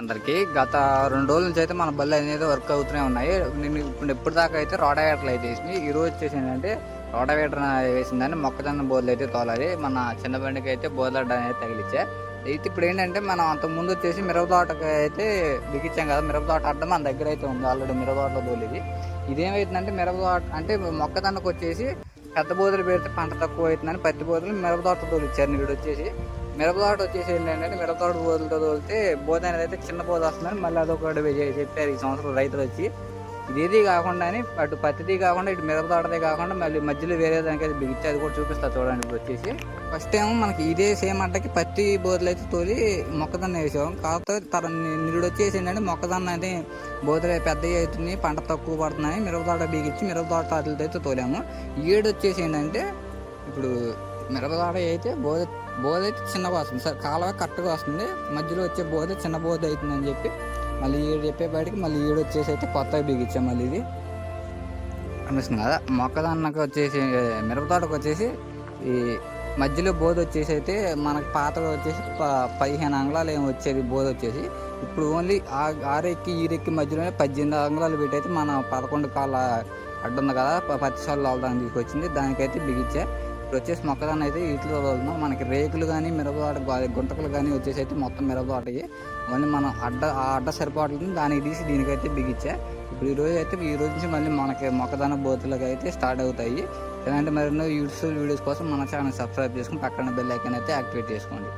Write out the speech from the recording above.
అందరికి గత రెండు రోజుల నుంచి అయితే మన బళ్ళు అనేది వర్క్ అవుతూనే ఉన్నాయి. నేను ఇప్పుడు ఇప్పుడు దాకా అయితే రోడవేటర్ అయితే వేసింది ఈ రోజు వచ్చేసి ఏంటంటే రోడవేటర్ వేసిందని మొక్కజొన్న బోర్లు అయితే తోలాలి. మన చిన్న బండికి అయితే బోర్లడ్డ అనేది తగిలిచ్చా అయితే ఇప్పుడు ఏంటంటే మనం అంతకుముందు ముందు వచ్చేసి మిరప తోటకి అయితే బిగించాం కదా మిరప తోట అడ్డం మన దగ్గర అయితే ఉంది ఆల్రెడీ మిరప తోటలో తోలిది ఇదేమైతుందంటే మిరప తోట అంటే మొక్కజొన్నకు వచ్చేసి పెద్ద బోధలు పెడితే పంట తక్కువ అవుతుందని పత్తి బోధలు మిరప తోట తోలిచ్చారు నీడు వచ్చేసి. మిరప తోట వచ్చేసి ఏంటంటే మిరప తోట బోధలతో తోలితే బోధ అనేది అయితే చిన్న బోధ వస్తుందని మళ్ళీ అదొకటి చెప్పారు ఈ సంవత్సరం రైతులు వచ్చి. ఇదేది కాకుండా అటు పత్తిది కాకుండా ఇటు మిరప తోటదే కాకుండా మళ్ళీ మధ్యలో వేరే దానికి అయితే బిగించి అది కూడా చూపిస్తా చూడండి ఇప్పుడు వచ్చేసి. ఫస్ట్ ఏమో మనకి ఇదే సేమ్ అంటకి పత్తి బోధలు అయితే తోలి మొక్కజొన్న వేసాం కాకపోతే తర నిరుడు వచ్చేసి ఏంటంటే మొక్కజొన్న అయితే బోధలు పెద్దవి అవుతున్నాయి పంట తక్కువ పడుతున్నాయి. మిరప తోట బిగించి మిరప తోట అయితే తోలాము. ఏడు వచ్చేసి ఏంటంటే ఇప్పుడు మిరప అయితే బోధ బోధ అయితే చిన్నగా వస్తుంది. సార్ కాలువ కరెక్ట్గా వస్తుంది. మధ్యలో వచ్చే బోధ చిన్న బోధ అవుతుందని చెప్పి మళ్ళీ ఈడు చెప్పేపాటికి మళ్ళీ ఈడు వచ్చేసి అయితే కొత్తగా బిగించాం మళ్ళీ ఇది. అనిపిస్తుంది. కదా మొక్కదాన్నకు వచ్చేసి మిరపతోటకు వచ్చేసి ఈ మధ్యలో బోధ వచ్చేసి అయితే మనకి పాతగా వచ్చేసి ప- పదిహేను అంగుళాలు ఏమి వచ్చేది బోధ వచ్చేసి. ఇప్పుడు ఓన్లీ ఆ- ఆరెక్కి ఈరెక్కి మధ్యలోనే పద్దెనిమిది అంగుళాలు పెట్టి అయితే మన పదకొండు కాళ్ళ అడ్డుంది కదా ప- పత్తి సార్లు వాళ్ళదానికి తీసుకొచ్చింది దానికైతే బిగించా. ఇప్పుడు వచ్చేసి మొక్కదాన్ని అయితే ఇట్లో వదులుతున్నాం మనకి రేకులు కానీ మిరపతోట గుంటకలు కానీ వచ్చేసి అయితే మొత్తం మిరపతోటకి మళ్ళీ మనం అడ్డ ఆ అడ్డ సరిపడుతుంది దానికి తీసి దీనికైతే బిగించా. ఇప్పుడు ఈ రోజు అయితే ఈ రోజు నుంచి మళ్ళీ మనకి మొక్కదాన బోతులకు అయితే స్టార్ట్ అవుతాయి. ఇలాంటి మరెన్నో యూస్ఫుల్ వీడియోస్ కోసం మన ఛానల్ సబ్స్క్రైబ్ చేసుకుని పక్కన బెల్ ఐకాన్ అయితే యాక్టివేట్ చేసుకోండి.